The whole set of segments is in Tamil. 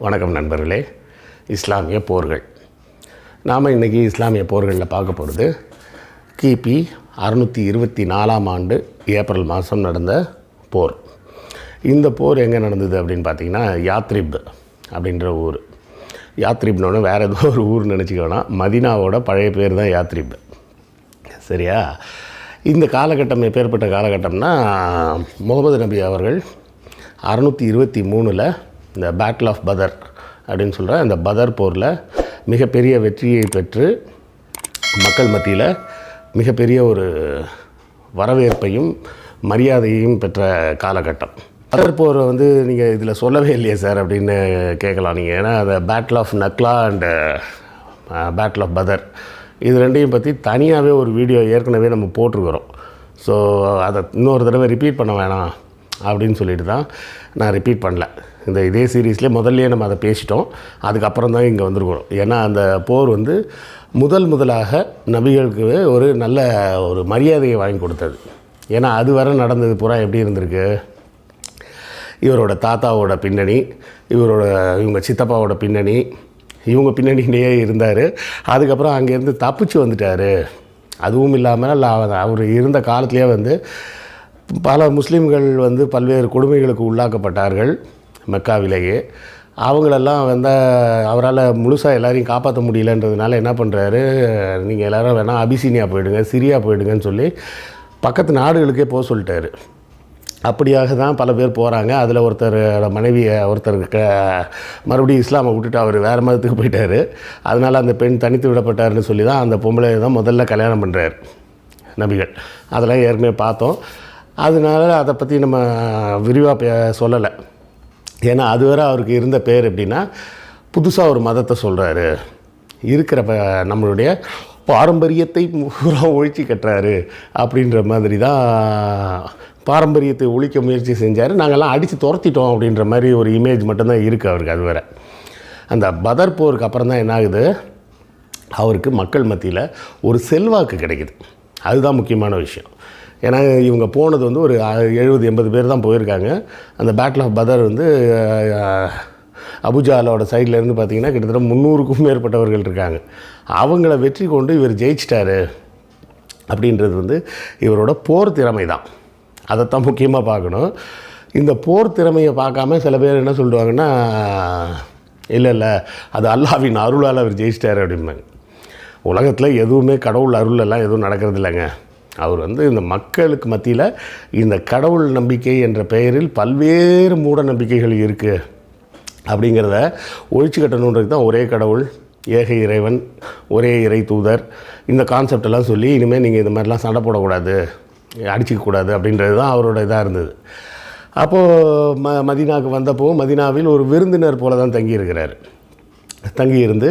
வணக்கம் நண்பர்களே. இஸ்லாமிய போர்கள். நாம் இன்றைக்கி இஸ்லாமிய போர்களில் பார்க்க போகிறது கிபி அறுநூற்றி இருபத்தி நாலாம் ஆண்டு ஏப்ரல் மாதம் நடந்த போர். இந்த போர் எங்கே நடந்தது அப்படின்னு பார்த்தீங்கன்னா யாத்ரிப் அப்படின்ற ஊர். யாத்ரிப்னோட வேறு ஏதோ ஒரு ஊர் நினச்சிக்க வேணாம். மதினாவோட பழைய பேர் தான் யாத்ரிப். சரியா? இந்த காலகட்டம் எப்பேற்பட்ட காலகட்டம்னா முகமது நபி அவர்கள் அறுநூற்றி இருபத்தி மூணில் இந்த பேட்டில் ஆஃப் பதர் அப்படின்னு சொல்கிற அந்த பதர் போரில் மிகப்பெரிய வெற்றியை பெற்று மக்கள் மத்தியில் மிகப்பெரிய ஒரு வரவேற்பையும் மரியாதையையும் பெற்ற காலகட்டம். பதர் போர் வந்து நீங்கள் இதில் சொல்லவே இல்லையே சார் அப்படின்னு கேட்கலாம் நீங்கள் ஏன்னா அந்த battle of Nakhla and battle of Badr இது ரெண்டையும் பற்றி தனியாகவே ஒரு வீடியோ ஏற்கனவே நம்ம போட்டிருக்கிறோம். ஸோ அதை இன்னொரு தடவை ரிப்பீட் பண்ண வேணாம் அப்படின்னு சொல்லிட்டு தான் நான் ரிப்பீட் பண்ணல. இந்த இதே சீரீஸ்லேயே முதல்லையே நம்ம அதை பேசிட்டோம். அதுக்கப்புறம் தான் இங்கே வந்திருக்கிறோம். ஏன்னா அந்த போர் வந்து முதல் முதலாக நபிகளுக்கு ஒரு நல்ல ஒரு மரியாதையை வாங்கி கொடுத்தது. ஏன்னா அது வரை நடந்தது பூரா எப்படி இருந்திருக்கு? இவரோட தாத்தாவோட பின்னணி இவரோட இவங்க சித்தப்பாவோட பின்னணி இவங்க பின்னணியிலேயே இருந்தார். அதுக்கப்புறம் அங்கேருந்து தப்பிச்சு வந்துட்டார். அதுவும் இல்லாமல் அவர் இருந்த காலத்துலேயே வந்து பல முஸ்லீம்கள் வந்து பல்வேறு கொடுமைகளுக்கு உள்ளாக்கப்பட்டார்கள் மெக்காவிலேயே. அவங்களெல்லாம் வந்து அவரால் முழுசாக எல்லாரையும் காப்பாற்ற முடியலன்றதுனால என்ன பண்ணுறாரு நீங்கள் எல்லோரும் வேணால் அபிசீனியா போயிடுங்க சிரியா போயிடுங்கன்னு சொல்லி பக்கத்து நாடுகளுக்கே போக சொல்லிட்டாரு. அப்படியாக தான் பல பேர் போகிறாங்க அதில் ஒருத்தர் மனைவியை ஒருத்தர் க மறுபடியும் இஸ்லாமை விட்டுட்டு அவர் வேறு மதத்துக்கு போயிட்டார். அதனால் அந்த பெண் தனித்து விடப்பட்டார்னு சொல்லி தான் அந்த பொம்பளை தான் முதல்ல கல்யாணம் பண்ணுறார் நபிகள். அதெல்லாம் ஏற்கனவே பார்த்தோம். அதனால அதை பற்றி நம்ம விரிவாக பே சொல்லலை. ஏன்னா அதுவரை அவருக்கு இருந்த பேர் எப்படின்னா புதுசாக ஒரு மதத்தை சொல்கிறாரு இருக்கிற ப நம்மளுடைய பாரம்பரியத்தை பூரா ஒழிச்சு கட்டுறாரு அப்படின்ற மாதிரி தான் பாரம்பரியத்தை ஒழிக்க முயற்சி செஞ்சார். நாங்கள்லாம் அடித்து துரத்திட்டோம் அப்படின்ற மாதிரி ஒரு இமேஜ் மட்டும்தான் இருக்குது அவருக்கு அது வேற. அந்த பதர் போருக்கு அப்புறம் தான் என்ன ஆகுது அவருக்கு மக்கள் மத்தியில் ஒரு செல்வாக்கு கிடைக்குது. அதுதான் முக்கியமான விஷயம். ஏன்னா இவங்க போனது வந்து ஒரு எழுபது எண்பது பேர் தான் போயிருக்காங்க. அந்த பேட்டில் ஆஃப் பதர் வந்து அபுஜாலோட சைட்லேருந்து பார்த்தீங்கன்னா கிட்டத்தட்ட முந்நூறுக்கும் மேற்பட்டவர்கள் இருக்காங்க. அவங்கள வெற்றி கொண்டு இவர் ஜெயிச்சிட்டாரு அப்படின்றது வந்து இவரோட போர் திறமை தான். அதைத்தான் முக்கியமாக பார்க்கணும். இந்த போர் திறமையை பார்க்காம சில பேர் என்ன சொல்லுவாங்கன்னா இல்லை இல்லை அது அல்லாவின் அருளால் அவர் ஜெயிச்சிட்டாரு அப்படிம்பாங்க. உலகத்தில் எதுவுமே கடவுள் அருளெல்லாம் எதுவும் நடக்கிறது இல்லைங்க. அவர் வந்து இந்த மக்களுக்கு மத்தியில் இந்த கடவுள் நம்பிக்கை என்ற பெயரில் பல்வேறு மூட நம்பிக்கைகள் இருக்குது அப்படிங்கிறத ஒழிச்சு கட்டணுன்றது தான் ஒரே கடவுள் ஏக இறைவன் ஒரே இறை தூதர் இந்த கான்செப்ட் எல்லாம் சொல்லி இனிமேல் நீங்கள் இந்த மாதிரிலாம் சண்டை போடக்கூடாது அடிச்சிக்கக்கூடாது அப்படின்றது தான் அவரோட இதாக இருந்தது. அப்போது ம மதினாவுக்கு வந்தப்போ மதினாவில் ஒரு விருந்தினர் போல தான் தங்கியிருக்கிறார். தங்கியிருந்து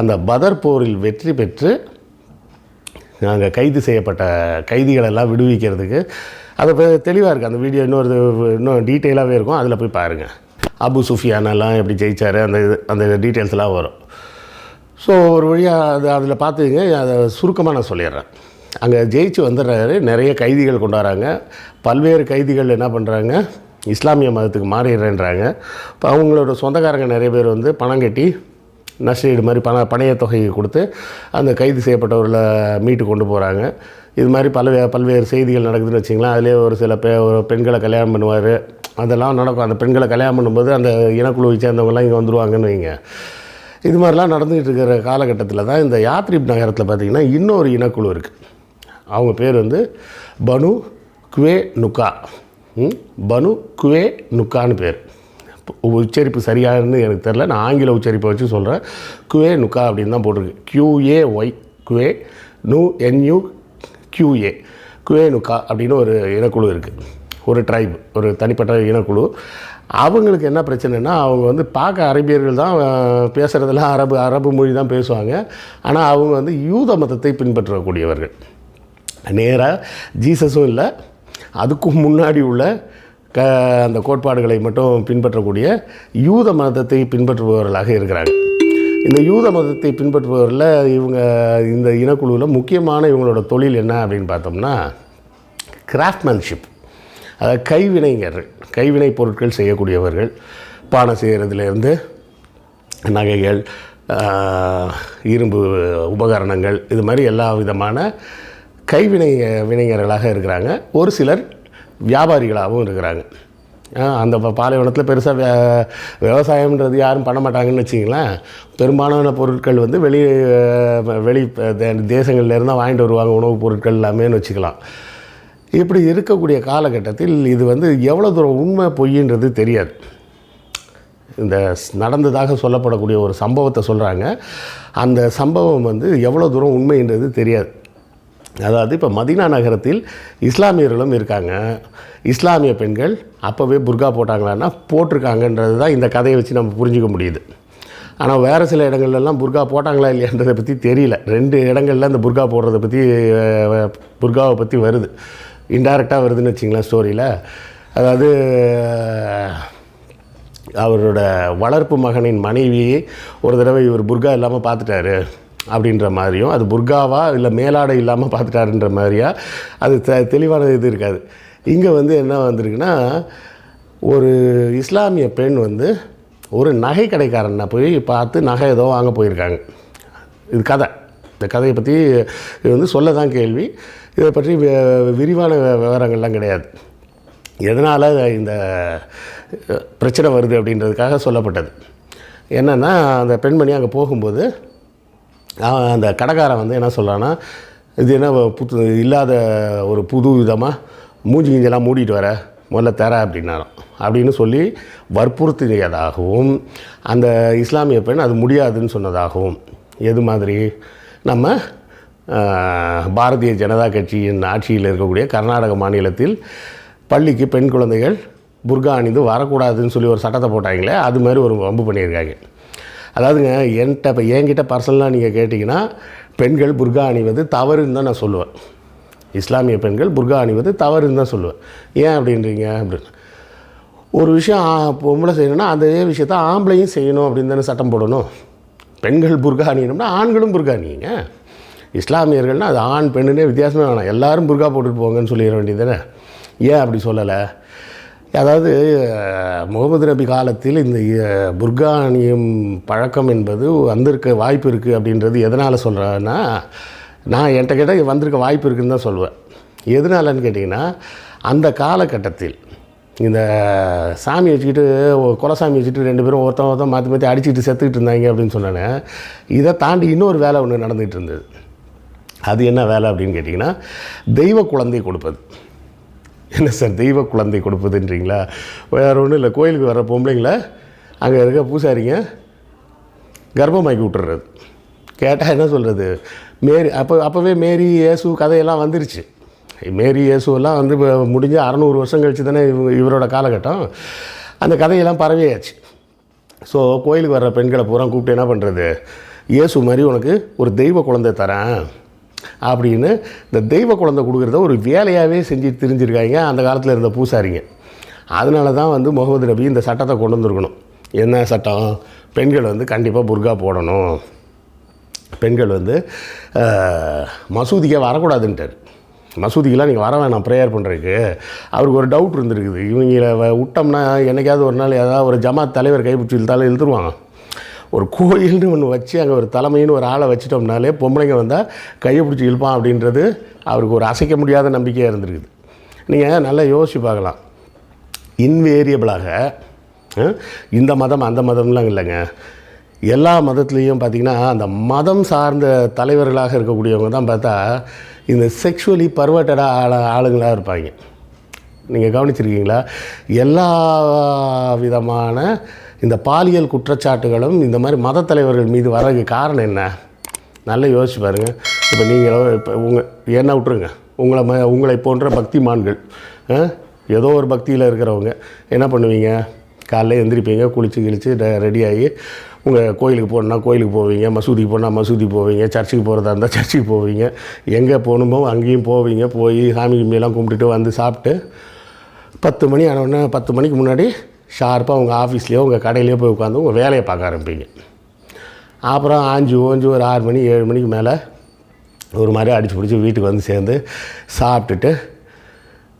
அந்த பதர் போரில் வெற்றி பெற்று நாங்கள் கைது செய்யப்பட்ட கைதிகளெல்லாம் விடுவிக்கிறதுக்கு. அது தெளிவாக இருக்குது அந்த வீடியோ இன்னொரு இன்னும் டீட்டெயிலாகவே இருக்கும். அதில் போய் பாருங்கள் அபு சுஃபியானெல்லாம் எப்படி ஜெயித்தார் அந்த இது அந்த டீட்டெயில்ஸ்லாம் வரும். ஸோ ஒரு வழியாக அது அதில் பார்த்துங்க அதை சுருக்கமாக நான் சொல்லிடுறேன். அங்கே ஜெயிச்சு வந்துடுறாரு. நிறைய கைதிகள் கொண்டு வராங்க. பல்வேறு கைதிகள் என்ன பண்ணுறாங்க இஸ்லாமிய மதத்துக்கு மாறிடுறேன்றாங்க. இப்போ அவங்களோட சொந்தக்காரங்க நிறைய பேர் வந்து பணம் கட்டி நஷ்டீடு மாதிரி பண பணைய தொகையை கொடுத்து அந்த கைது செய்யப்பட்டவர்களை மீட்டு கொண்டு போகிறாங்க இது மாதிரி பல பல்வேறு செய்திகள் நடக்குதுன்னு வச்சிங்களேன். அதிலே ஒரு சில பே ஒரு பெண்களை கல்யாணம் பண்ணுவார். அதெல்லாம் நடக்கும். அந்த பெண்களை கல்யாணம் பண்ணும்போது அந்த இனக்குழுவை சேர்ந்தவங்கலாம் இங்கே வந்துடுவாங்கன்னு வைங்க. இது மாதிரிலாம் நடந்துகிட்டு இருக்கிற காலகட்டத்தில் தான் இந்த யாத்ரிப் நகரத்தில் பார்த்திங்கன்னா இன்னொரு இனக்குழு இருக்குது அவங்க பேர் வந்து பனு குவே நுக்கா. பனு குவே நுக்கான்னு பேர். உச்சரிப்பு சரியானு எனக்கு தெரில நான் ஆங்கில உச்சரிப்பை வச்சு சொல்கிறேன் குவே நுக்கா அப்படின்னு தான் போட்டிருக்கு. கியூஏ ஒய் குவே நு என்யூ கியூஏ குவே நுக்கா அப்படின்னு ஒரு இனக்குழு இருக்குது ஒரு ட்ரைப் ஒரு தனிப்பட்ட இனக்குழு. அவங்களுக்கு என்ன பிரச்சனைனா அவங்க வந்து பார்க்க அரபியர்கள் தான் பேசுகிறதெல்லாம் அரபு அரபு மொழி தான் பேசுவாங்க. ஆனால் அவங்க வந்து யூத மதத்தை பின்பற்றக்கூடியவர்கள். நேராக ஜீசஸும் இல்லை. அதுக்கும் முன்னாடி உள்ள க அந்த கோட்பாடுகளை மட்டும் பின்பற்றக்கூடிய யூத மதத்தை பின்பற்றுபவர்களாக இருக்கிறாங்க. இந்த யூத மதத்தை பின்பற்றுபவரில் இவங்க இந்த இனக்குழுவில் முக்கியமான இவங்களோட தொழில் என்ன அப்படின்னு பார்த்தோம்னா கிராஃப்ட்மேன்ஷிப் அதாவது கைவினைஞர்கள் கைவினை பொருட்கள் செய்யக்கூடியவர்கள் பானை செய்கிறதுலேருந்து நகைகள் இரும்பு உபகரணங்கள் இது மாதிரி எல்லா விதமான கைவினை வினைஞர்களாக இருக்கிறாங்க. ஒரு சிலர் வியாபாரிகளாகவும் இருக்கிறாங்க. அந்த பாலைவனத்தில் பெருசாக விவசாயம்ன்றது யாரும் பண்ண மாட்டாங்கன்னு வச்சிங்களேன் பெரும்பாலான பொருட்கள் வந்து வெளி வெளி தேசங்கள்லேருந்து வாங்கிட்டு வருவாங்க உணவுப் பொருட்கள் எல்லாமேன்னு வச்சுக்கலாம். இப்படி இருக்கக்கூடிய காலகட்டத்தில் இது வந்து எவ்வளோ தூரம் உண்மை பொய்ன்றது தெரியாது. இந்த நடந்ததாக சொல்லப்படக்கூடிய ஒரு சம்பவத்தை சொல்கிறாங்க அந்த சம்பவம் வந்து எவ்வளோ தூரம் உண்மைன்றது தெரியாது. அதாவது இப்போ மதீனா நகரத்தில் இஸ்லாமியர்களும் இருக்காங்க. இஸ்லாமிய பெண்கள் அப்போவே புர்கா போட்டாங்களான்னா போட்டிருக்காங்கன்றது தான் இந்த கதையை வச்சு நம்ம புரிஞ்சுக்க முடியுது. ஆனால் வேறு சில இடங்கள்லாம் புர்கா போட்டாங்களா இல்லையன்றதை பற்றி தெரியல. ரெண்டு இடங்கள்ல அந்த புர்கா போடுறதை பற்றி புர்காவை பற்றி வருது. இன்டைரக்டாக வருதுன்னு வச்சிங்களேன் ஸ்டோரியில். அதாவது அவரோட வளர்ப்பு மகனின் மனைவியை ஒரு தடவை இவர் புர்கா இல்லாமல் பார்த்துட்டாரு. அப்படின்ற மாதிரியும் அது புர்காவா இல்லை மேலாடை இல்லாமல் பார்த்துட்டாருன்ற மாதிரியா அது தெ தெளிவான இது இருக்காது. இங்கே வந்து என்ன வந்திருக்குன்னா ஒரு இஸ்லாமிய பெண் வந்து ஒரு நகை கடைக்காரனை போய் பார்த்து நகை ஏதோ வாங்க போயிருக்காங்க. இது கதை. இந்த கதையை பற்றி இது வந்து சொல்ல தான் கேள்வி. இதை பற்றி வி- விரிவான விவரங்கள்லாம் கிடையாது. எதனால் இந்த பிரச்சனை வருது அப்படின்றதுக்காக சொல்லப்பட்டது. என்னென்னா அந்த பெண்மணி அங்கே போகும்போது அந்த கடைக்காரன் வந்து என்ன சொல்கிறான்னா இது என்ன புது இல்லாத ஒரு புது விதமாக மூஞ்சி கிஞ்செல்லாம் மூடிட்டு வர முதல்ல தர அப்படின்னாராம். அப்படின்னு சொல்லி வற்புறுத்தியதாகவும் அந்த இஸ்லாமிய பெண் அது முடியாதுன்னு சொன்னதாகவும் எது மாதிரி? நம்ம பாரதிய ஜனதா கட்சியின் ஆட்சியில் இருக்கக்கூடிய கர்நாடக மாநிலத்தில் பள்ளிக்கு பெண் குழந்தைகள் புர்கா அணிந்து வரக்கூடாதுன்னு சொல்லி ஒரு சட்டத்தை போட்டாங்களே அது மாதிரி ஒரு வம்பு பண்ணியிருக்காங்க. அதாவதுங்க என்கிட்ட இப்போ என்கிட்ட பர்சனலாக நீங்கள் கேட்டிங்கன்னா பெண்கள் புர்கா அணிவது தவறுன்னு தான் நான் சொல்லுவேன். இஸ்லாமிய பெண்கள் புர்கா அணிவது தவறுன்னு தான் சொல்லுவேன். ஏன் அப்படின்றீங்க? அப்படின்னு ஒரு விஷயம் பொம்பளை செய்யணும்னா அதே விஷயத்த ஆம்பளையும் செய்யணும் அப்படின்னு தானே சட்டம் போடணும். பெண்கள் புர்கா அணியணும்னா ஆண்களும் புர்கா அணியுங்க. இஸ்லாமியர்கள்னால் அது ஆண் பெண்ணுனே வித்தியாசமே வேணாம். எல்லாரும் புர்கா போட்டுட்டு போங்கன்னு சொல்லிட வேண்டியது தானே. ஏன் அப்படி சொல்லலை? அதாவது முகமது நபி காலத்தில் இந்த அஹ், புர்கா அணியும் பழக்கம் என்பது வந்திருக்க வாய்ப்பு இருக்குது அப்படின்றது எதனால் சொல்கிறேன்னா நான் என்கிட்ட கேட்டால் வந்திருக்க வாய்ப்பு இருக்குதுன்னு தான் சொல்லுவேன் எதனாலன்னு கேட்டிங்கன்னா அந்த காலகட்டத்தில் இந்த சாமி வச்சுக்கிட்டு குலசாமி வச்சுட்டு ரெண்டு பேரும் ஒருத்தன் ஒருத்தன் மாற்றி மாற்றி அடிச்சுட்டு செத்துக்கிட்டு இருந்தாங்க அப்படின்னு சொன்னேனே இதை தாண்டி இன்னொரு வேலை ஒன்று நடந்துகிட்டு இருந்தது. அது என்ன வேலை அப்படின்னு கேட்டிங்கன்னா தெய்வ குழந்தை கொடுப்பது. என்ன சார் தெய்வ குழந்தை கொடுப்பதுன்றீங்களா? வேறு ஒன்றும் இல்லை கோயிலுக்கு வர பொம்பளைங்கள அங்கே இருக்க பூசாரிங்க கர்ப்பமாக்கி விட்டுறது. கேட்டால் என்ன சொல்கிறது மேரி அப்போ அப்போவே மேரி இயேசு கதையெல்லாம் வந்துருச்சு. மேரி இயேசுவெல்லாம் வந்து இப்போ முடிஞ்ச அறநூறு வருஷம் கழிச்சு தானே இவங்க இவரோட காலகட்டம். அந்த கதையெல்லாம் பரவியாச்சு. ஸோ கோயிலுக்கு வர்ற பெண்களை பூரா கூப்பிட்டு என்ன பண்ணுறது இயேசு மாதிரி உனக்கு ஒரு தெய்வ குழந்தை தரேன். அப்படின்னு இந்த தெய்வ குழந்தை கொடுக்குறத ஒரு வேலையாகவே செஞ்சு தெரிஞ்சிருக்காங்க அந்த காலத்தில் இருந்த பூசாரிங்க. அதனால தான் வந்து முகமது நபி இந்த சட்டத்தை கொண்டு வந்திருக்கணும். என்ன சட்டம்? பெண்கள் வந்து கண்டிப்பாக புர்கா போடணும். பெண்கள் வந்து மசூதிக்கே வரக்கூடாதுன்ட்டார். மசூதிக்கெலாம் நீங்கள் வர வேணாம் ப்ரேயர் பண்ணுறதுக்கு அவருக்கு ஒரு டவுட் இருந்திருக்குது. இவங்களை வ- விட்டோம்னா என்னைக்காவது ஒரு நாள் ஏதாவது ஒரு ஜமாத் தலைவர் கைப்பிடிச்சு இழுத்தாலும் இழுத்துருவாங்க. ஒரு கோயில்னு ஒன்று வச்சு அங்கே ஒரு தலைமைன்னு ஒரு ஆளை வச்சிட்டோம்னாலே பொம்பளைங்க வந்தால் கையை பிடிச்சி இழுப்பான் அப்படின்றது அவருக்கு ஒரு அசைக்க முடியாத நம்பிக்கையாக இருந்திருக்குது. நீங்கள் நல்லா யோசிச்சு பார்க்கலாம். இன்வேரியபிளாக இந்த மதம் அந்த மதம்லாம் இல்லைங்க. எல்லா மதத்துலேயும் பார்த்திங்கன்னா அந்த மதம் சார்ந்த தலைவர்களாக இருக்கக்கூடியவங்க தான் பார்த்தா இந்த செக்ஷுவலி பர்வட்டடாக ஆள ஆளுங்களாக இருப்பாங்க. நீங்கள் கவனிச்சிருக்கீங்களா? எல்லா விதமான இந்த பாலியல் குற்றச்சாட்டுகளும் இந்த மாதிரி மத தலைவர்கள் மீது வரதுக்கு காரணம் என்ன? நல்லா யோசிச்சு பாருங்கள் இப்போ நீங்களோ இப்போ உங்கள் என்ன விட்ருங்க உங்களை ம உங்களை போன்ற பக்திமான்கள் ஏதோ ஒரு பக்தியில் இருக்கிறவங்க என்ன பண்ணுவீங்க? காலைல எந்திரிப்பீங்க குளிச்சு கிழிச்சு ரெடி ஆகி உங்கள் கோயிலுக்கு போகணுன்னா கோயிலுக்கு போவீங்க மசூதிக்கு போனால் மசூதி போவீங்க சர்ச்சுக்கு போகிறதா இருந்தால் சர்ச்சுக்கு போவீங்க. எங்கே போகணுமோ அங்கேயும் போவீங்க. போய் சாமி கும்பியெல்லாம் கும்பிட்டுட்டு வந்து சாப்பிட்டு பத்து மணி ஆனவுடனே பத்து மணிக்கு முன்னாடி ஷார்ப்பாக உங்கள் ஆஃபீஸ்லேயோ உங்கள் கடையிலையோ போய் உட்காந்து உங்கள் வேலையை பார்க்க ஆரம்பிப்பீங்க. அப்புறம் ஆஞ்சு ஓஞ்சு ஒரு ஆறு மணி ஏழு மணிக்கு மேலே ஒரு மாதிரி அடித்து பிடிச்சி வீட்டுக்கு வந்து சேர்ந்து சாப்பிட்டுட்டு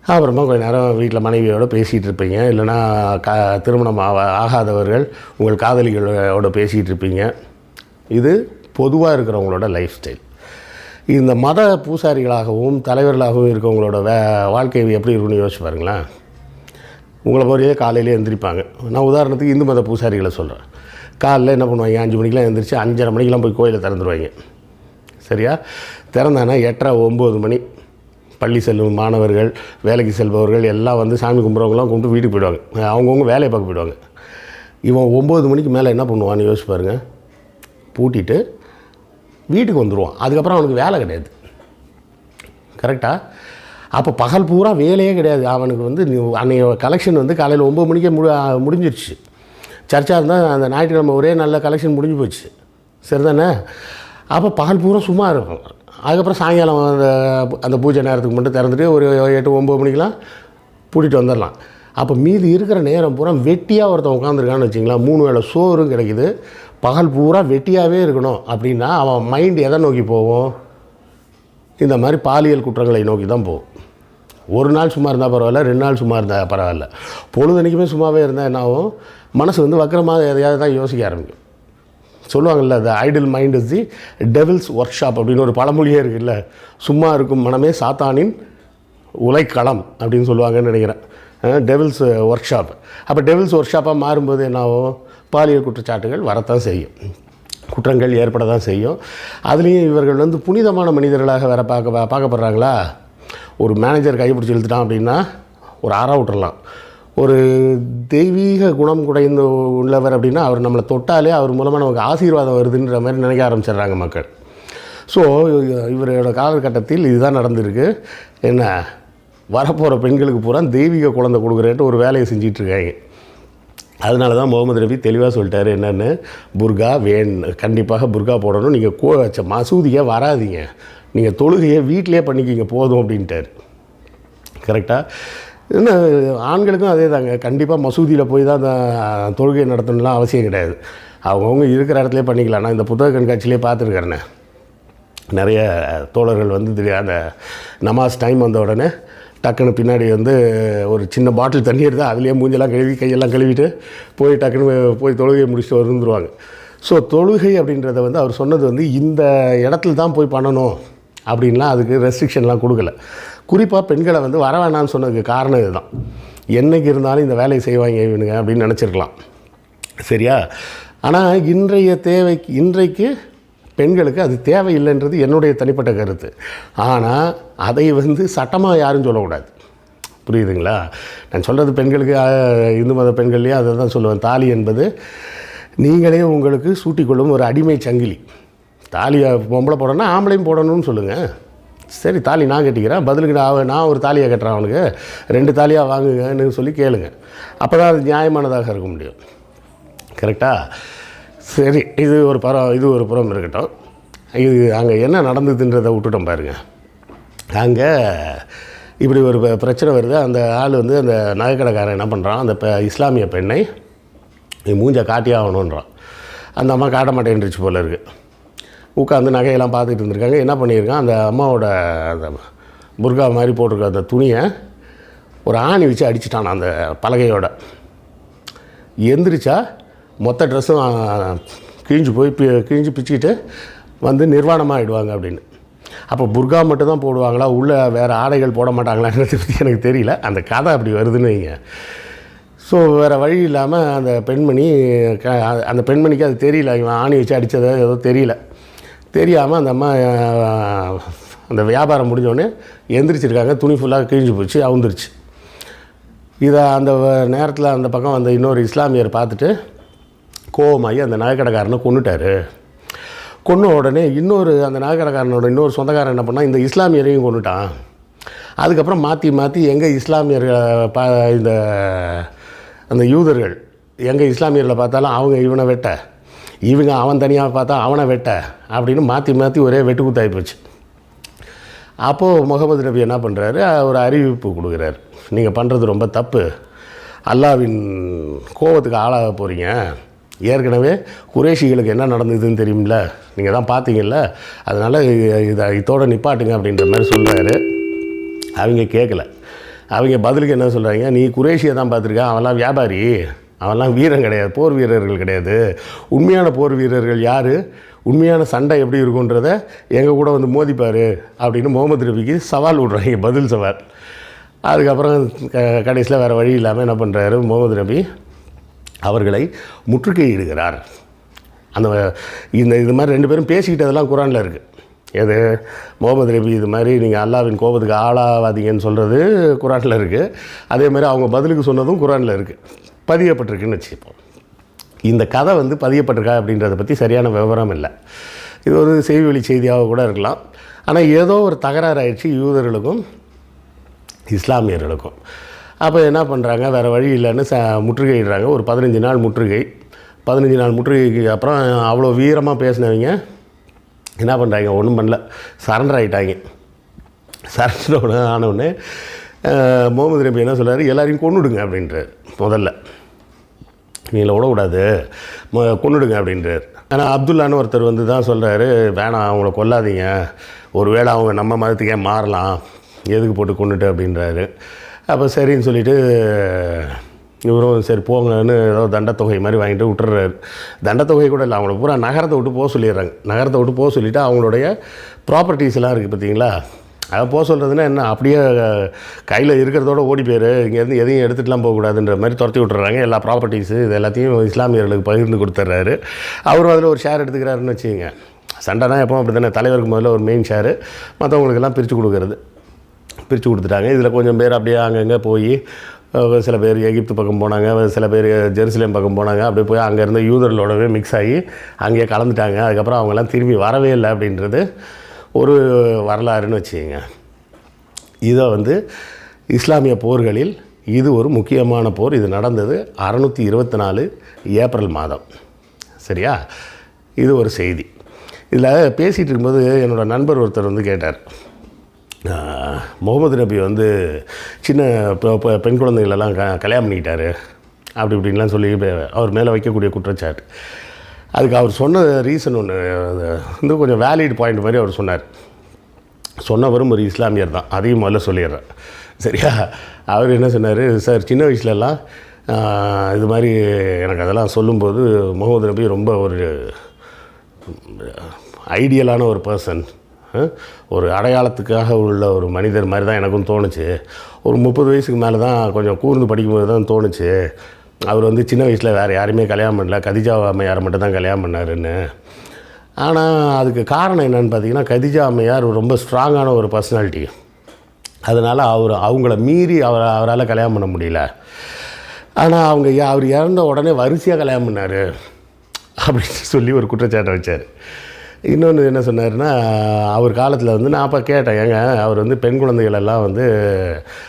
அப்புறமா கொஞ்ச நேரம் வீட்டில் மனைவியோடு பேசிகிட்டு இருப்பீங்க. இல்லைன்னா க திருமணம் ஆவ ஆகாதவர்கள் உங்கள் காதலிகளோட பேசிகிட்டு இருப்பீங்க. இது பொதுவாக இருக்கிறவங்களோட லைஃப் ஸ்டைல் இந்த மத பூசாரிகளாகவும் தலைவர்களாகவும் இருக்கவங்களோட வே வாழ்க்கை எப்படி இருக்குன்னு யோசிச்சு பாருங்களேன். உங்களை மாதிரியே காலையிலே எழுந்திரிப்பாங்க நான் உதாரணத்துக்கு இந்து மத பூசாரிகளை சொல்கிறேன் காலையில் என்ன பண்ணுவாங்க? அஞ்சு மணிக்கெலாம் எழுந்திரிச்சு அஞ்சரை மணிக்கெலாம் போய் கோயிலை திறந்துருவாங்க. சரியா? திறந்தானா எட்டரை ஒம்பது மணி. பள்ளி செல்லும் மாணவர்கள் வேலைக்கு செல்பவர்கள் எல்லாம் வந்து சாமி கும்பிட்றவங்களாம் கும்பிட்டு வீட்டுக்கு போயிடுவாங்க. அவங்கவுங்க வேலையை பார்க்க போயிடுவாங்க. இவன் ஒம்பது மணிக்கு மேலே என்ன பண்ணுவான்னு யோசிச்சு பாருங்க. பூட்டிட்டு வீட்டுக்கு வந்துடுவான் அதுக்கப்புறம் அவனுக்கு வேலை கிடையாது. கரெக்டாக அப்போ பகல் பூரா வேலையே கிடையாது. அவனுக்கு வந்து நீ- அன்னைய கலெக்ஷன் வந்து காலையில் ஒம்பது மணிக்கே முடி முடிஞ்சிருச்சு. சர்ச்சாக இருந்தால் அந்த ஞாயிற்றுக்கிழமை ஒரே நல்ல கலெக்ஷன் முடிஞ்சு போச்சு. சரிதானே? அப்போ பகல் பூரா சும்மா இருக்கும். அதுக்கப்புறம் சாயங்காலம் அந்த அந்த பூஜை நேரத்துக்கு மட்டும் திறந்துட்டு ஒரு எட்டு ஒம்பது மணிக்கெலாம் பூட்டிட்டு வந்துடலாம். அப்போ மீதி இருக்கிற நேரம் பூரா வெட்டியாக ஒருத்தன் உட்காந்துருக்கான்னு வச்சிங்களா மூணு வேளை சோறும் கிடைக்குது. பகல் பூரா வெட்டியாகவே இருக்கணும். அப்படின்னா அவன் மைண்ட் எதை நோக்கி போகும்? இந்த மாதிரி பாலியல் குற்றங்களை நோக்கி தான் போகும். ஒரு நாள் சும்மா இருந்தால் பரவாயில்ல ரெண்டு நாள் சும்மா இருந்தால் பரவாயில்ல. பொழுதன்னைக்குமே சும்மாவே இருந்தால் என்ன ஆகும்? மனசு வந்து வக்கரமாக எதையாவது தான் யோசிக்க ஆரம்பிக்கும். சொல்லுவாங்கல்ல the idle mind is the devil's workshop அப்படின்னு ஒரு பழமொழியே இருக்குல்ல. சும்மா இருக்கும் மனமே சாத்தானின் உலைக்களம் அப்படின்னு சொல்லுவாங்கன்னு நினைக்கிறேன். டெவில்ஸ் ஒர்க் ஷாப் அப்போ டெவில்ஸ் ஒர்க் ஷாப்பாக மாறும்போது என்னாகும் பாலியல் குற்றச்சாட்டுகள் வரத்தான் செய்யும். குற்றங்கள் ஏற்பட தான் செய்யும். அதுலேயும் இவர்கள் வந்து புனிதமான மனிதர்களாக வேறு பார்க்க பார்க்கப்படுறாங்களா? ஒரு மேனேஜர் கைப்பிடிச்சி இழுத்துட்டான் அப்படின்னா ஒரு ஆறா விட்டுறலாம் ஒரு தெய்வீக குணம் குடைந்து உள்ளவர் அப்படின்னா அவர் நம்மளை தொட்டாலே அவர் மூலமாக நமக்கு ஆசீர்வாதம் வருதுன்ற மாதிரி நினைக்க ஆரம்பிச்சிடுறாங்க மக்கள். ஸோ இவரோட காலகட்டத்தில் இதுதான் நடந்திருக்கு. என்ன? வரப்போகிற பெண்களுக்கு பூரா தெய்வீக குழந்தை கொடுக்குறேன்ட்டு ஒரு வேலையை செஞ்சிட்டுருக்காங்க அதனால தான் முகமது ரபி தெளிவாக சொல்லிட்டாரு என்னென்னு? புர்கா வேண் கண்டிப்பாக புர்கா போடணும். நீங்கள் கோ ச- மசூதிக்கே வராதீங்க. நீங்கள் தொழுகையை வீட்டிலே பண்ணிக்கிங்க போதும் அப்படின்ட்டார். கரெக்டாக என்ன ஆண்களுக்கும் அதே தாங்க. கண்டிப்பாக மசூதியில் போய் தான் அந்த தொழுகை நடத்தணும்லாம் அவசியம் கிடையாது. அவங்கவுங்க இருக்கிற இடத்துல பண்ணிக்கலாம். நான் இந்த புத்தக கண்காட்சியிலே பார்த்துருக்கேண்ணே நிறைய தோழர்கள் வந்து திடீர் அந்த நமாஸ் டைம் வந்த உடனே டக்குன்னு பின்னாடி வந்து ஒரு சின்ன பாட்டில் தண்ணி எடுத்து அதுலேயே மூஞ்செல்லாம் கழுவி கையெல்லாம் கழுவிட்டு போய் டக்குன்னு போய் தொழுகையை முடிச்சுட்டு வந்துருவாங்க ஸோ தொழுகை அப்படின்றத வந்து அவர் சொன்னது வந்து இந்த இடத்துல தான் போய் பண்ணணும் அப்படின்லாம் அதுக்கு ரெஸ்ட்ரிக்ஷன்லாம் கொடுக்கல. குறிப்பாக பெண்களை வந்து வர வேணாம்னு சொன்னதுக்கு காரணம் இதுதான். என்னைக்கு இருந்தாலும் இந்த வேலையை செய்வாங்க இவனுங்க அப்படின்னு நினச்சிருக்கலாம். சரியா? ஆனால் இன்றைய தேவைக்கு இன்றைக்கு பெண்களுக்கு அது தேவையில்லைன்றது என்னுடைய தனிப்பட்ட கருத்து. ஆனால் அதை வந்து சட்டமாக யாரும் சொல்லக்கூடாது. புரியுதுங்களா? நான் சொல்கிறது பெண்களுக்கு இந்து மத பெண்கள்லேயே அதை தான் சொல்லுவேன். தாலி என்பது நீங்களே உங்களுக்கு சூட்டிக்கொள்ளும் ஒரு அடிமை சங்கிலி. தாலியை பொம்பளை போடணும்னா ஆம்பளையும் போடணும்னு சொல்லுங்கள் சரி தாலி நான் கட்டிக்கிறேன். பதிலுக்கு நான் நான் ஒரு தாலியை கட்டுறேன் அவனுக்கு. ரெண்டு தாலியாக வாங்குங்கன்னு சொல்லி கேளுங்க. அப்போ தான் அது நியாயமானதாக இருக்க முடியும். கரெக்டாக சரி இது ஒரு பரம் இது ஒரு புறம் இருக்கட்டும். இது அங்கே என்ன நடந்ததுன்றதை விட்டுட்டோம் பாருங்கள் அங்கே இப்படி ஒரு பிரச்சனை வருது. அந்த ஆள் வந்து அந்த நகைக்கடைக்காரன் என்ன பண்ணுறான் அந்த பெ இஸ்லாமிய பெண்ணை மூஞ்ச காட்டி ஆகணுன்றான். அந்த அம்மா காட்ட மாட்டேன்ருச்சு போல இருக்குது உட்காந்து நகையெல்லாம் பார்த்துட்டு இருந்திருக்காங்க. என்ன பண்ணியிருக்கான்? அந்த அம்மாவோட அந்த புர்கா மாதிரி போட்டிருக்க அந்த துணியை ஒரு ஆணி வச்சு அடிச்சிட்டான் அந்த பலகையோட. எந்திரிச்சா மொத்த ட்ரெஸ்ஸும் கிழிஞ்சு போய் பி- கிழிஞ்சு பிச்சுக்கிட்டு வந்து நிர்வாணமாக ஆகிடுவாங்க அப்படின்னு. அப்போ புர்கா மட்டும் தான் போடுவாங்களா? உள்ளே வேறு ஆடைகள் போட மாட்டாங்களான்றதை பற்றி எனக்கு தெரியல. அந்த கதை அப்படி வருதுன்னு வைங்க. ஸோ வேறு வழி இல்லாமல் அந்த பெண்மணி க அந்த பெண்மணிக்கு அது தெரியல. இவன் ஆணி வச்சு அடித்தது ஏதோ தெரியல. தெரியாமல் அந்த அம்மா அந்த வியாபாரம் முடிஞ்சோடனே எந்திரிச்சிருக்காங்க. துணி ஃபுல்லாக கிழிஞ்சு போச்சு அவுந்துருச்சு. இதை அந்த நேரத்தில் அந்த பக்கம் அந்த இன்னொரு இஸ்லாமியர் பார்த்துட்டு கோவமாகி அந்த நகைக்கடைக்காரனை கொன்னுட்டாரு. கொன்ன உடனே இன்னொரு அந்த நகைக்கடைக்காரனோட இன்னொரு சொந்தக்காரன் என்ன பண்ணால் இந்த இஸ்லாமியரையும் கொண்டுட்டான் அதுக்கப்புறம் மாற்றி மாற்றி எங்கள் இஸ்லாமியர்களை பா இந்த அந்த யூதர்கள் எங்கள் இஸ்லாமியர்களை பார்த்தாலும் அவங்க இவனை வெட்ட இவங்க அவன் தனியாக பார்த்தா அவனை வெட்ட அப்படின்னு மாற்றி மாற்றி ஒரே வெட்டுக்குத்தாகி போச்சு. அப்போது முகமது நபி என்ன பண்ணுறாரு ஒரு அறிவிப்பு கொடுக்குறாரு. நீங்கள் பண்ணுறது ரொம்ப தப்பு. அல்லாவின் கோபத்துக்கு ஆளாக போகிறீங்க ஏற்கனவே குறைஷிகளுக்கு என்ன நடந்ததுன்னு தெரியுமில்ல நீங்கள் தான் பார்த்தீங்கல்ல? அதனால் இதை இதோட நிப்பாட்டுங்க அப்படின்ற மாதிரி சொல்கிறாரு அவங்க கேட்கல அவங்க பதிலுக்கு என்ன சொல்கிறாங்க நீ குரேஷியை தான் பார்த்துருக்க. அவன்லாம் வியாபாரி. அவன்லாம் வீரன் கிடையாது. போர் வீரர்கள் கிடையாது. உண்மையான போர் வீரர்கள் யார்? உண்மையான சண்டை எப்படி இருக்குன்றத எங்கள் கூட வந்து மோதிப்பார். அப்படின்னு முகமது ரபிக்கு சவால் விடுறாங்க. பதில் சவால். அதுக்கப்புறம் க கடைசியில் வேறு வழி இல்லாமல் என்ன பண்ணுறாரு முகமது ரபி அவர்களை முற்றுகையிடுகிறார். அந்த இந்த இது மாதிரி ரெண்டு பேரும் பேசிக்கிட்டதெல்லாம் குரானில் இருக்குது எது முகமது நபி இது மாதிரி நீங்கள் அல்லாவின் கோபத்துக்கு ஆளாவாதீங்கன்னு சொல்கிறது குரானில் இருக்குது அதே மாதிரி அவங்க பதிலுக்கு சொன்னதும் குரானில் இருக்குது பதியப்பட்டிருக்குன்னு வச்சுப்போம் இந்த கதை வந்து பதியப்பட்டிருக்கா அப்படின்றத பற்றி சரியான விவரம் இல்லை. இது ஒரு செய்தி செய்தியாக கூட இருக்கலாம். ஆனால் ஏதோ ஒரு தகராறு ஆயிடுச்சு யூதர்களுக்கும் இஸ்லாமியர்களுக்கும். அப்போ என்ன பண்ணுறாங்க வேறு வழி இல்லைன்னு ச முற்றுகையிடுறாங்க. ஒரு பதினஞ்சு நாள் முற்றுகை. பதினஞ்சு நாள் முற்றுகைக்கு அப்புறம் அவ்வளோ வீரமாக பேசினவங்க என்ன பண்ணுறாங்க ஒன்றும் பண்ணல. சரண்டர் ஆகிட்டாங்க சரண்டர் ஆனவுடனே முகமது நபி என்ன சொல்கிறார் எல்லாரையும் கொன்னுடுங்க அப்படின்றார். முதல்ல. நீங்கள விடக்கூடாது. ம- கொன்னுடுங்க அப்படின்றார். ஆனால் அப்துல்லான்னு ஒருத்தர் வந்து தான் சொல்கிறாரு வேணாம் அவங்கள கொல்லாதீங்க. ஒருவேளை அவங்க நம்ம மதத்துக்கே மாறலாம். எதுக்கு போட்டு கொண்டுட்டு அப்படின்றாரு. அப்போ சரின்னு சொல்லிட்டு இவரும் சரி போங்கன்னு ஏதோ தண்டத்தொகை மாதிரி வாங்கிட்டு விட்டுறாரு. தண்டத்தொகை கூட இல்லை அவங்கள பூரா நகரத்தை விட்டு போக சொல்லிடுறாங்க. நகரத்தை விட்டு போக சொல்லிவிட்டு அவங்களுடைய ப்ராப்பர்ட்டிஸ்லாம் இருக்குது பார்த்தீங்களா அதை போக சொல்கிறதுனா என்ன? அப்படியே கையில் இருக்கிறதோட ஓடி போயிரு. இங்கேருந்து எதையும் எடுத்துகிட்டுலாம் போகக்கூடாதுன்ற மாதிரி துரத்தி விட்டுறாங்க. எல்லா ப்ராப்பர்ட்டிஸு இது எல்லாத்தையும் இஸ்லாமியர்களுக்கு பகிர்ந்து கொடுத்துட்றாரு அவரும் அதில் ஒரு ஷேர் எடுத்துக்கிறாருன்னு வச்சுக்கோங்க. சண்டைனா எப்போ அப்படி தானே தலைவருக்கு முதல்ல ஒரு மெயின் ஷேரு மற்றவங்களுக்கெல்லாம் பிரித்து கொடுக்கறது. பிரித்து கொடுத்துட்டாங்க. இதில் கொஞ்சம் பேர் அப்படியே அங்கங்கே போய் சில பேர் எகிப்து பக்கம் போனாங்க சில பேர் ஜெருசலேம் பக்கம் போனாங்க. அப்படியே போய் அங்கே இருந்த யூதர்களோடவே மிக்ஸ் ஆகி அங்கேயே கலந்துட்டாங்க. அதுக்கப்புறம் அவங்கெல்லாம் திரும்பி வரவே இல்லை அப்படின்றது ஒரு வரலாறுன்னு வச்சுக்கோங்க. இதை வந்து இஸ்லாமிய போர்களில் இது ஒரு முக்கியமான போர். இது நடந்தது அறநூற்றி இருபத்தி நாலு ஏப்ரல் மாதம். சரியா? இது ஒரு செய்தி. இதில் பேசிகிட்டு இருக்கும்போது என்னோடய நண்பர் ஒருத்தர் வந்து கேட்டார். முகமது நபி வந்து சின்ன பெண் குழந்தைகளெல்லாம் க கல்யாணம் பண்ணிக்கிட்டாரு. அப்படி இப்படின்லாம் சொல்லி அவர் மேலே வைக்கக்கூடிய குற்றச்சாட்டு. அதுக்கு அவர் சொன்ன ரீசன் ஒன்று வந்து கொஞ்சம் வேலிட் பாயிண்ட் மாதிரி அவர் சொன்னார். சொன்னவரும் ஒரு இஸ்லாமியர் தான் அதையும் முதல்ல சொல்லிடுறேன். சரியா? அவர் என்ன சொன்னார்? சார் சின்ன வயசுலலாம் இது மாதிரி எனக்கு அதெல்லாம் சொல்லும்போது முகமது நபி ரொம்ப ஒரு ஐடியலான ஒரு பர்சன் ஒரு அடையாளத்துக்காக உள்ள ஒரு மனிதர் மாதிரி தான் எனக்கும் தோணுச்சு. ஒரு முப்பது வயசுக்கு மேலே தான் கொஞ்சம் கூர்ந்து படிக்கும்போது தான் தோணுச்சு. அவர் வந்து சின்ன வயசில் வேறு யாருமே கல்யாணம் பண்ணல. கதிஜா அம்மையாரை மட்டும் தான் கல்யாணம் பண்ணாருன்னு. ஆனால் அதுக்கு காரணம் என்னென்னு பார்த்தீங்கன்னா கதிஜா அம்மையார் ரொம்ப ஸ்ட்ராங்கான ஒரு பர்சனாலிட்டி. அதனால் அவர் அவங்கள மீறி அவர் அவரால் கல்யாணம் பண்ண முடியல. ஆனால் அவங்க அவர் இறந்த உடனே வரிசையாக கல்யாணம் பண்ணார். அப்படின்னு சொல்லி ஒரு குற்றச்சாட்டை வச்சார். இன்னொன்று என்ன சொன்னார்னா அவர் காலத்தில் வந்து நான் அப்போ கேட்டேன் ஏங்க அவர் வந்து பெண் குழந்தைகளெல்லாம் வந்து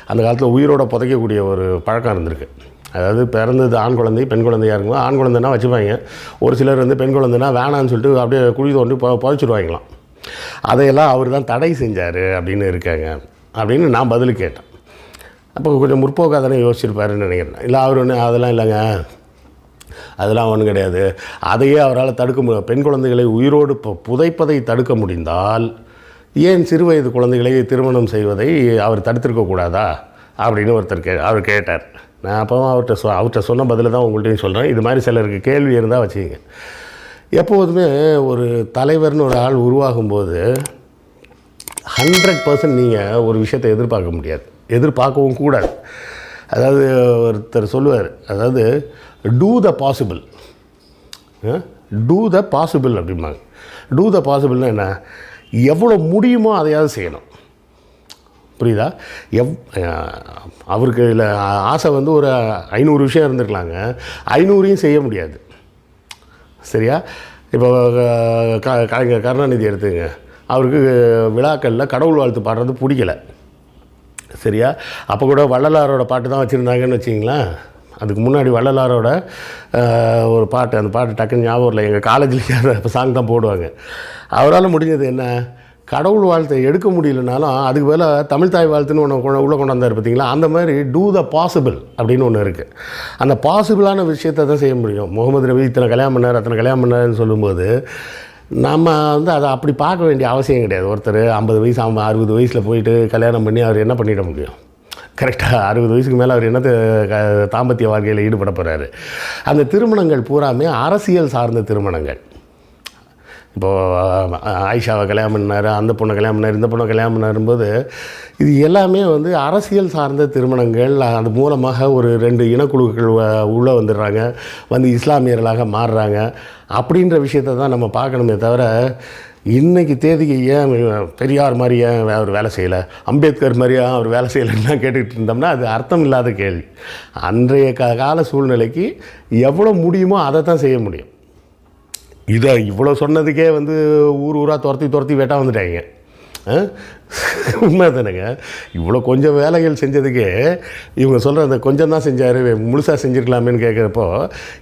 அந்த காலத்தில் உயிரோட புதைக்கக்கூடிய ஒரு பழக்கம் இருந்திருக்கு. அதாவது பிறந்தது ஆண் குழந்தை பெண் குழந்தையாக இருக்கும்போது ஆண் குழந்தைன்னா வச்சுப்பாங்க. ஒரு சிலர் வந்து பெண் குழந்தைன்னா வேணான்னு சொல்லிட்டு அப்படியே குழி தோண்டி புதைச்சிடுவாங்களாம் புதைச்சிருவாங்களாம். அதையெல்லாம் அவர் தான் தடை செஞ்சார் அப்படின்னு இருக்காங்க. அப்படின்னு நான் பதில் கேட்டேன். அப்போ கொஞ்சம் முற்போக்காக தானே யோசிச்சிருப்பாருன்னு நினைக்கிறேன். இல்லை அவர் ஒன்று அதெல்லாம் இல்லைங்க. அதெல்லாம் ஒன்றும் கிடையாது. அதையே அவரால் தடுக்க முடியும் பெண் குழந்தைகளை உயிரோடு புதைப்பதை தடுக்க முடிந்தால் ஏன் சிறு வயது குழந்தைகளை திருமணம் செய்வதை அவர் தடுத்திருக்க கூடாதா? அப்படின்னு ஒருத்தர் கே அவர் கேட்டார். நான் அப்போ அவர்கிட்ட சொ அவர்கிட்ட சொன்ன பதில் தான் உங்கள்கிட்டையும் சொல்கிறேன் இது மாதிரி சிலருக்கு கேள்வி இருந்தால் வச்சுக்கங்க. எப்போதுமே ஒரு தலைவர்னு ஒரு ஆள் உருவாகும்போது ஹண்ட்ரட் பர்சன்ட் நீங்கள் ஒரு விஷயத்தை எதிர்பார்க்க முடியாது. எதிர்பார்க்கவும் கூடாது. அதாவது ஒருத்தர் சொல்லுவார் அதாவது do the possible do the possible அப்படிம்பாங்க. டூ த பாசிபிள்னா என்ன? எவ்வளோ முடியுமோ அதையாவது செய்யணும். புரியுதா? எவ் அவருக்கு இதில் ஆசை வந்து ஒரு ஐநூறு விஷயம் இருந்திருக்கலாங்க. ஐநூறையும் செய்ய முடியாது. சரியா? இப்போ க கலைஞர் கருணாநிதி எடுத்துங்க அவருக்கு விழாக்களில் கடவுள் வாழ்த்து பாடுறது பிடிக்கல. சரியா? அப்போ கூட வள்ளலாரோட பாட்டு தான் வச்சுருந்தாங்கன்னு வச்சிங்களேன். அதுக்கு முன்னாடி வள்ளலாரோட ஒரு பாட்டு அந்த பாட்டு டக்குன்னு ஞாபகம் இல்லை எங்கள் காலேஜில் இப்போ சாங் தான் போடுவாங்க. அவரால் முடிஞ்சது என்ன? கடவுள் வாழ்த்தை எடுக்க முடியலனாலும் அதுக்கு பதிலாக தமிழ் தாய் வாழ்த்துன்னு ஒன்று உள்ளே கொண்டாந்தார் பார்த்தீங்களா அந்த மாதிரி டூ த பாசிபிள் அப்படின்னு ஒன்று இருக்குது அந்த பாசிபிளான விஷயத்தை தான் செய்ய முடியும். முகமது ரவி இத்தனை கல்யாணம் பண்ணார் அத்தனை கல்யாணம் பண்ணார்னு சொல்லும்போது நம்ம வந்து அதை அப்படி பார்க்க வேண்டிய அவசியம் கிடையாது. ஒருத்தர் ஐம்பது வயசு ஐம்பது அறுபது வயசில் போயிட்டு கல்யாணம் பண்ணி அவர் என்ன பண்ணிட முடியும்? கரெக்டாக அறுபது வயசுக்கு மேலே அவர் என்னத்தை க- தாம்பத்திய வாழ்க்கையில் ஈடுபட போகிறாரு அந்த திருமணங்கள் பூராமே அரசியல் சார்ந்த திருமணங்கள். இப்போது ஆயிஷாவை கல்யாணம் பண்ணார் அந்த பொண்ணை கல்யாணம் பண்ணார் இந்த பொண்ணை கல்யாணம் பண்ணாரும்போது இது எல்லாமே வந்து அரசியல் சார்ந்த திருமணங்கள் அது மூலமாக ஒரு ரெண்டு இனக்குழுக்கள் உள்ளே வந்துடுறாங்க வந்து இஸ்லாமியர்களாக மாறுறாங்க அப்படின்ற விஷயத்தை தான் நம்ம பார்க்கணுமே தவிர இன்றைக்கி தேதிக்கு ஏன் பெரியார் மாதிரி ஏன் அவர் வேலை செய்யலை? அம்பேத்கர் மாதிரியா அவர் வேலை செய்யலைன்னா கேட்டுக்கிட்டு இருந்தோம்னா அது அர்த்தம் இல்லாத கேள்வி. அன்றைய கால சூழ்நிலைக்கு எவ்வளோ முடியுமோ அதை தான் செய்ய முடியும். இதை இவ்வளோ சொன்னதுக்கே வந்து ஊர் ஊராக துரத்தி துரத்தி வேட்டா வந்துட்டாங்க. ஆ? உண்மை தானேங்க இவ்வளோ கொஞ்சம் வேலைகள் செஞ்சதுக்கே இவங்க சொல்கிற அந்த கொஞ்சம் தான் செஞ்சார் முழுசாக செஞ்சுருக்கலாமேன்னு கேட்குறப்போ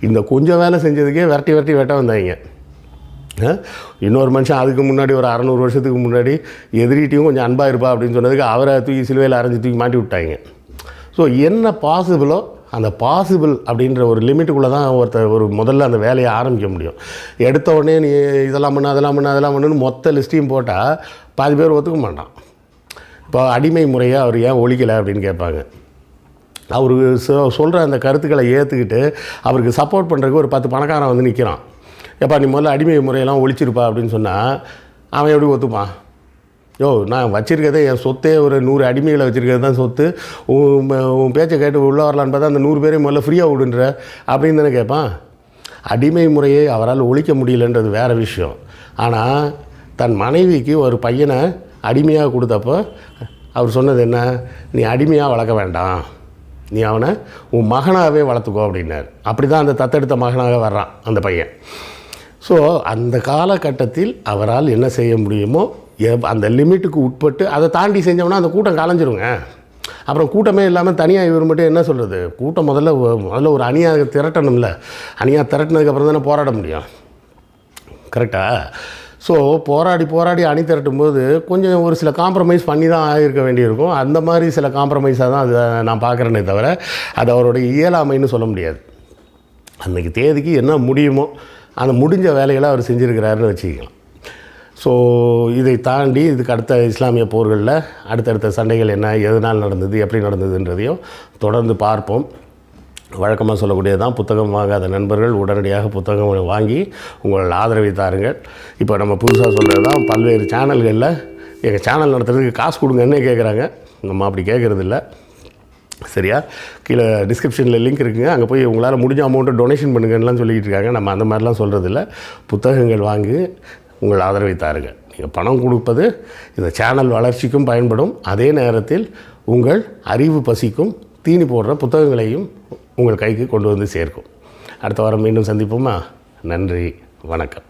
இந்த கொஞ்சம் வேலை செஞ்சதுக்கே விரட்டி விரட்டி வேட்டா வந்தாங்க. இன்னொரு மனுஷன் அதுக்கு முன்னாடி ஒரு அறநூறு வருஷத்துக்கு முன்னாடி எதிரிட்டையும் கொஞ்சம் அன்பாக இருப்பா அப்படின்னு சொன்னதுக்கு அவரை தூக்கி சிலுவையில் அரைஞ்சி தூக்கி மாட்டி விட்டாங்க. ஸோ என்ன பாசிபிளோ அந்த பாசிபிள் அப்படின்ற ஒரு லிமிட்டுக்குள்ளே தான் ஒருத்தர் ஒரு முதல்ல அந்த வேலையை ஆரம்பிக்க முடியும். எடுத்த உடனே நீ இதெல்லாம் பண்ணு அதெல்லாம் பண்ணு அதெல்லாம் பண்ணுன்னு மொத்த லிஸ்ட்டையும் போட்டால் பாதி பேர் ஒத்துக்க மாட்டான். இப்போ அடிமை முறையை அவர் ஏன் ஒழிக்கலை அப்படின்னு கேட்பாங்க. அவர் சொல்கிற அந்த கருத்துக்களை ஏற்றுக்கிட்டு அவருக்கு சப்போர்ட் பண்ணுறதுக்கு ஒரு பத்து பணக்காரன் வந்து நிற்கிறான் எப்பா நீ முதல்ல அடிமை முறையெல்லாம் ஒழிச்சிருப்பா அப்படின்னு சொன்னால் அவன் எப்படி ஒத்துப்பான்? யோ நான் வச்சுருக்கதே என் சொத்தே ஒரு நூறு அடிமைகளை வச்சுருக்கிறது தான் சொத்து. உன் உன் பேச்சை கேட்டு உள்ளே வரலான்னு பார்த்தா அந்த நூறு பேரையும் முதல்ல ஃப்ரீயாக விடுன்ற அப்படின்னு தானே கேட்பான். அடிமை முறையை அவரால் ஒழிக்க முடியலன்றது வேறு விஷயம். ஆனால் தன் மனைவிக்கு ஒரு பையனை அடிமையாக கொடுத்தப்போ அவர் சொன்னது என்ன? நீ அடிமையாக வளர்க்க வேண்டாம். நீ அவனை உன் மகனாகவே வளர்த்துக்கோ அப்படின்னார். அப்படி தான் அந்த தத்தெடுத்த மகனாக வர்றான் அந்த பையன். ஸோ அந்த காலகட்டத்தில் அவரால் என்ன செய்ய முடியுமோ அந்த லிமிட்டுக்கு உட்பட்டு அதை தாண்டி செஞ்சோம்னா அந்த கூட்டம் கலைஞ்சிருங்க. அப்புறம் கூட்டமே இல்லாமல் தனியாக இவர் மட்டும் என்ன சொல்கிறது கூட்டம் முதல்ல முதல்ல ஒரு அணியாக திரட்டணும்ல. அணியாக திரட்டினதுக்கப்புறம் தானே போராட முடியும். கரெக்டாக ஸோ போராடி போராடி அணி திரட்டும் போது கொஞ்சம் ஒரு சில காம்ப்ரமைஸ் பண்ணி தான் ஆகியிருக்க வேண்டியிருக்கும். அந்த மாதிரி சில காம்ப்ரமைஸாக தான் அதை நான் பார்க்குறேனே தவிர அது அவருடைய இயலாமைன்னு சொல்ல முடியாது. அன்றைக்கி தேதிக்கு என்ன முடியுமோ அந்த முடிஞ்ச வேலைகளை அவர் செஞ்சுருக்கிறாருன்னு வச்சுக்கலாம் ஸோ இதை தாண்டி இதுக்கு அடுத்த இஸ்லாமிய போர்களில் அடுத்தடுத்த சண்டைகள் என்ன எதனால் நடந்தது எப்படி நடந்ததுன்றதையும் தொடர்ந்து பார்ப்போம். வழக்கமாக சொல்லக்கூடியது தான் புத்தகம் வாங்காத நண்பர்கள் உடனடியாக புத்தகம் வாங்கி உங்கள் ஆதரவை தாருங்கள். இப்போ நம்ம புதுசாக சொல்கிறது தான் பல்வேறு சேனல்களில் எங்கள் சேனல் நடத்துறதுக்கு காசு கொடுங்கன்னே கேட்குறாங்க. நம்ம அப்படி கேட்குறதில்ல. சரியா? கீழே டிஸ்கிரிப்ஷனில் லிங்க் இருக்குங்க. அங்கே போய் உங்களால் முடிஞ்ச அமௌண்ட்டை டொனேஷன் பண்ணுங்கன்னுலாம் சொல்லிக்கிட்டு இருக்காங்க. நம்ம அந்த மாதிரிலாம் சொல்கிறதில்ல புத்தகங்கள் வாங்கி உங்கள் ஆதரவை தாருங்கள் நீங்கள் பணம் கொடுப்பது இந்த சேனல் வளர்ச்சிக்கும் பயன்படும். அதே நேரத்தில் உங்கள் அறிவு பசிக்கும் தீனி போடுற புத்தகங்களையும் உங்கள் கைக்கு கொண்டு வந்து சேர்க்கும். அடுத்த வாரம் மீண்டும் சந்திப்போமா? நன்றி வணக்கம்.